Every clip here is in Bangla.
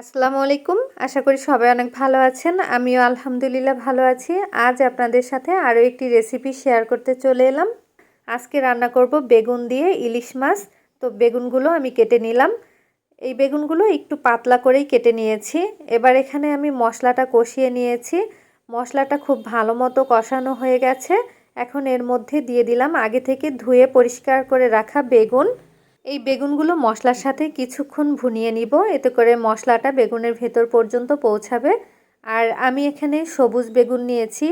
আসসালামু আলাইকুম। আশা করি সবাই অনেক ভালো আছেন। আমিও আলহামদুলিল্লাহ ভালো আছি। আজ আপনাদের সাথে আরও একটি রেসিপি শেয়ার করতে চলে এলাম। আজকে রান্না করব বেগুন দিয়ে ইলিশ মাছ। তো বেগুনগুলো আমি কেটে নিলাম। এই বেগুনগুলো একটু পাতলা করেই কেটে নিয়েছি। এবার এখানে আমি মশলাটা কষিয়ে নিয়েছি। মশলাটা খুব ভালো মতো কষানো হয়ে গেছে। এখন এর মধ্যে দিয়ে দিলাম আগে থেকে ধুয়ে পরিষ্কার করে রাখা বেগুন। এই বেগুনগুলো মশলার সাথে কিছুক্ষণ ভুনিয়ে নিব। এতে করে মশলাটা বেগুনের ভেতর পর্যন্ত পৌঁছাবে। আর আমি এখানে সবুজ বেগুন নিয়েছি।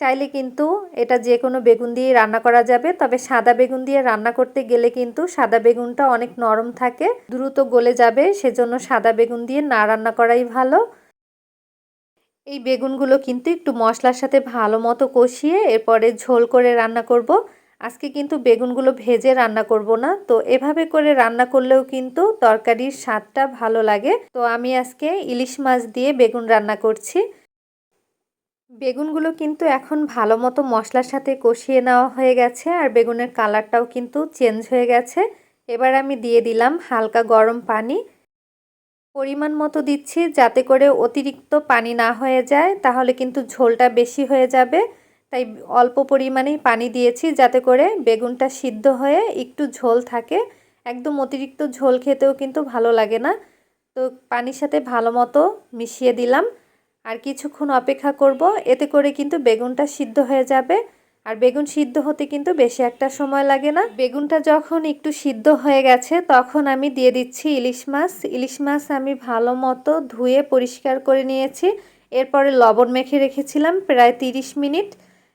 চাইলে কিন্তু এটা যে কোনো বেগুন দিয়ে রান্না করা যাবে, তবে সাদা বেগুন দিয়ে রান্না করতে গেলে কিন্তু সাদা বেগুনটা অনেক নরম থাকে, দ্রুত গলে যাবে, সেজন্য সাদা বেগুন দিয়ে না রান্না করাই ভালো। এই বেগুনগুলো কিন্তু একটু মশলার সাথে ভালো মতো কষিয়ে এরপরে ঝোল করে রান্না করব। আজকে কিন্তু বেগুনগুলো ভেজে রান্না করব না। তো এভাবে করে রান্না করলেও কিন্তু তরকারির স্বাদটা ভালো লাগে। তো আমি আজকে ইলিশ মাছ দিয়ে বেগুন রান্না করছি। বেগুনগুলো কিন্তু এখন ভালো মতো মশলার সাথে কষিয়ে নেওয়া হয়ে গেছে আর বেগুনের কালারটাও কিন্তু চেঞ্জ হয়ে গেছে। এবার আমি দিয়ে দিলাম হালকা গরম পানি। পরিমাণ মতো দিচ্ছি যাতে করে অতিরিক্ত পানি না হয়ে যায়, তাহলে কিন্তু ঝোলটা বেশি হয়ে যাবে। তাই অল্প পরিমাণেই পানি দিয়েছি যাতে করে বেগুনটা সিদ্ধ হয়ে একটু ঝোল থাকে। একদম অতিরিক্ত ঝোল খেতেও কিন্তু ভালো লাগে না। তো পানির সাথে ভালো মতো মিশিয়ে দিলাম। আর কিছুক্ষণ অপেক্ষা করব, এতে করে কিন্তু বেগুনটা সিদ্ধ হয়ে যাবে। আর বেগুন সিদ্ধ হতে কিন্তু বেশি একটা সময় লাগে না। বেগুনটা যখন একটু সিদ্ধ হয়ে গেছে, তখন আমি দিয়ে দিচ্ছি ইলিশ মাছ। ইলিশ মাছ আমি ভালো মতো ধুয়ে পরিষ্কার করে নিয়েছি। এরপরে লবণ মেখে রেখেছিলাম প্রায় তিরিশ মিনিট।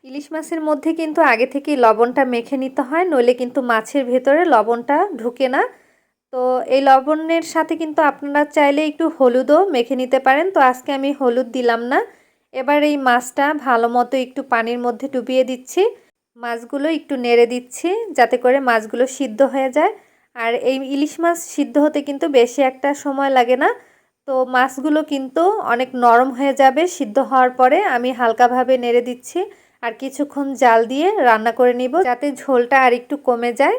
ইলিশ মাছের মধ্যে কিন্তু আগে থেকেই লবণটা মেখে নিতে হয়, নইলে কিন্তু মাছের ভেতরে লবণটা ঢুকে না। তো এই লবণের সাথে কিন্তু আপনারা চাইলে একটু হলুদও মেখে নিতে পারেন। তো আজকে আমি হলুদ দিলাম না। এবার এই মাছটা ভালো মতো একটু পানির মধ্যে ডুবিয়ে দিচ্ছি। মাছগুলো একটু নেড়ে দিচ্ছি যাতে করে মাছগুলো সিদ্ধ হয়ে যায়। আর এই ইলিশ মাছ সিদ্ধ হতে কিন্তু বেশি একটা সময় লাগে না। তো মাছগুলো কিন্তু অনেক নরম হয়ে যাবে সিদ্ধ হওয়ার পরে আমি হালকাভাবে নেড়ে দিচ্ছি। আর কিছুক্ষণ জাল দিয়ে রান্না করে নিব যাতে ঝোলটা আর একটু কমে যায়।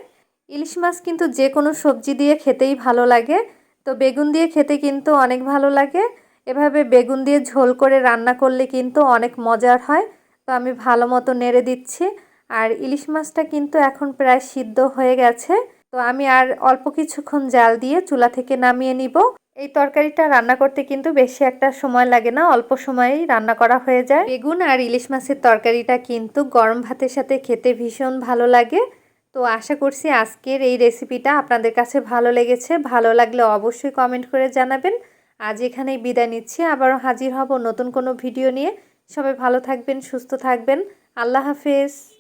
ইলিশ মাছ কিন্তু যে কোনো সবজি দিয়ে খেতেই ভালো লাগে। তো বেগুন দিয়ে খেতে কিন্তু অনেক ভালো লাগে। এভাবে বেগুন দিয়ে ঝোল করে রান্না করলে কিন্তু অনেক মজার হয়। তো আমি ভালো মতো নেড়ে দিচ্ছি। আর ইলিশ মাছটা কিন্তু এখন প্রায় সিদ্ধ হয়ে গেছে। তো আমি আর অল্প কিছুক্ষণ জাল দিয়ে চুলা থেকে নামিয়ে নিব। এই তরকারিটা রান্না করতে কিন্তু বেশি একটা সময় লাগে না, অল্প সময়েই রান্না করা হয়ে যায়। বেগুন আর ইলিশ মাছের তরকারিটা কিন্তু গরম ভাতের সাথে খেতে ভীষণ ভালো লাগে। তো আশা করছি আজকের এই রেসিপিটা আপনাদের কাছে ভালো লেগেছে। ভালো লাগলে অবশ্যই কমেন্ট করে জানাবেন। আজ এখানেই বিদায় নিচ্ছি। আবারও হাজির হব নতুন কোনো ভিডিও নিয়ে। সবাই ভালো থাকবেন, সুস্থ থাকবেন। আল্লাহ হাফেজ।